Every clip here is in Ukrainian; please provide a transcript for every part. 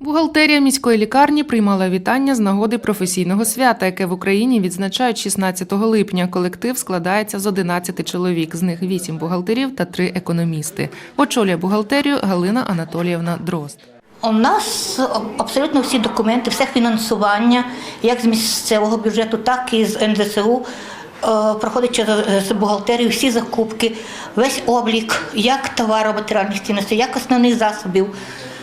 Бухгалтерія міської лікарні приймала вітання з нагоди професійного свята, яке в Україні відзначають 16 липня. Колектив складається з 11 чоловік, з них 8 бухгалтерів та 3 економісти. Очолює бухгалтерію Галина Анатоліївна Дрозд. У нас абсолютно всі документи, все фінансування, як з місцевого бюджету, так і з НДСУ. е, Проходить через бухгалтерію всі закупки, весь облік, як товару матеріальних цінностей, як основних засобів.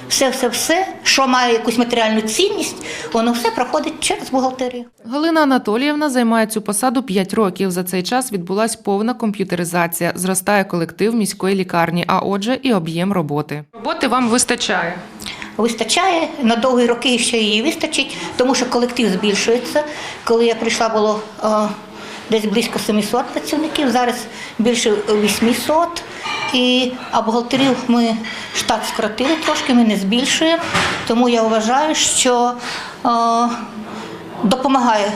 Все, все, все, що має якусь матеріальну цінність, воно все проходить через бухгалтерію. Галина Анатоліївна займає цю посаду 5 років. За цей час відбулась повна комп'ютеризація. Зростає колектив міської лікарні, а отже, і об'єм роботи. Роботи вам вистачає. Вистачає на довгі роки ще її вистачить, тому що колектив збільшується. Коли я прийшла, було е, десь близько 700 працівників, зараз більше 800. І, а бухгалтерів ми штат скоротили трошки, ми не збільшуємо. Тому я вважаю, що е, допомагає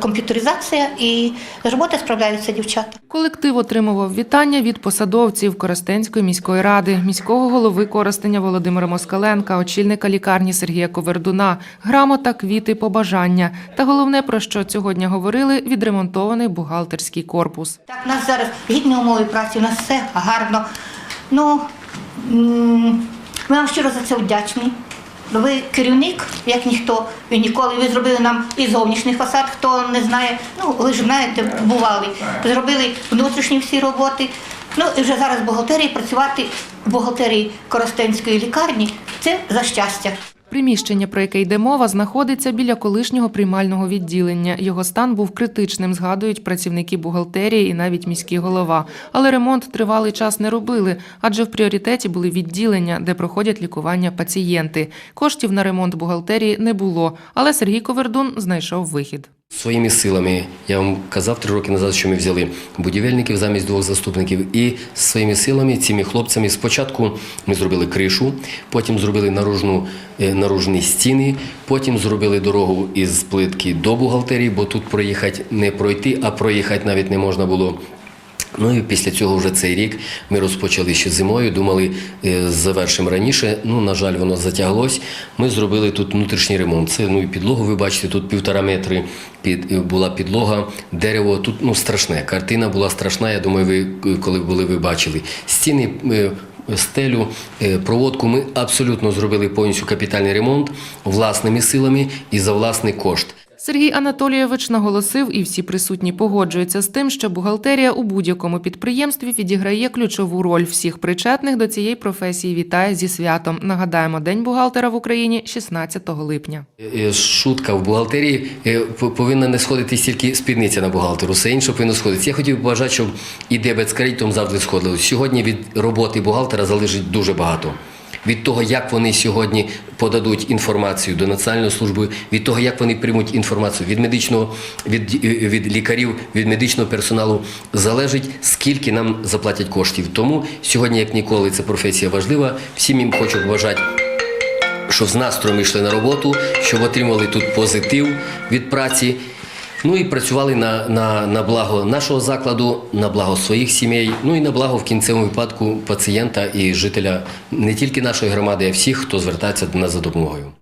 комп'ютеризація і з роботи справляються дівчата. Колектив отримував вітання від посадовців Коростенської міської ради, міського голови Коростеня Володимира Москаленка, очільника лікарні Сергія Ковердуна, грамота, квіти, побажання. Та головне, про що сьогодні говорили, відремонтований бухгалтерський корпус. Так, у нас зараз гідні умови праці, у нас все гарно. Ну, ми вам щиро за це вдячні. Ви керівник, як ніхто, і ніколи. Ви зробили нам і зовнішній фасад, хто не знає, ну ви ж знаєте, бували. Зробили внутрішні всі роботи. Ну і вже зараз в бухгалтерії працювати в бухгалтерії Коростенської лікарні це за щастя. Приміщення, про яке йде мова, знаходиться біля колишнього приймального відділення. Його стан був критичним, згадують працівники бухгалтерії і навіть міський голова. Але ремонт тривалий час не робили, адже в пріоритеті були відділення, де проходять лікування пацієнти. Коштів на ремонт бухгалтерії не було, але Сергій Ковердун знайшов вихід. Своїми силами, я вам казав три роки назад, що ми взяли будівельників замість двох заступників, і своїми силами, цими хлопцями, спочатку ми зробили кришу, потім зробили наружну, е, наружні стіни, потім зробили дорогу із плитки до бухгалтерії, бо тут проїхати не пройти, а проїхати навіть не можна було. Ну і після цього вже цей рік ми розпочали ще зимою. Думали, е, завершимо раніше. Ну, на жаль, воно затяглось. Ми зробили тут внутрішній ремонт. Це ну і підлогу. Ви бачите, тут півтора метри під е, була підлога, дерево. Тут ну страшне. Картина була страшна. Я думаю, ви е, коли були, ви бачили стіни. Стелю, проводку ми абсолютно зробили повністю капітальний ремонт власними силами і за власний кошт. Сергій Анатолійович наголосив, і всі присутні погоджуються з тим, що бухгалтерія у будь-якому підприємстві відіграє ключову роль. Всіх причетних до цієї професії вітає зі святом. Нагадаємо, День бухгалтера в Україні 16 липня. Е, Шутка в бухгалтерії е, повинна не сходити тільки спідниця на бухгалтеру, все інше повинно сходитися. Я хотів би бажати, щоб і дебет з кредитом завжди сходили. Сьогодні від роботи бухгалтера залежить дуже багато. Від того, як вони сьогодні подадуть інформацію до Національної служби, від того, як вони приймуть інформацію від медичного, від, е, від лікарів, від медичного персоналу, залежить, скільки нам заплатять коштів. Тому сьогодні, як ніколи, ця професія важлива. Всім їм хочу побажати щоб з настроєм йшли на роботу, щоб отримали тут позитив від праці. Ну і працювали на, на, на благо нашого закладу, на благо своїх сімей, ну і на благо в кінцевому випадку пацієнта і жителя не тільки нашої громади, а всіх, хто звертається до нас за допомогою.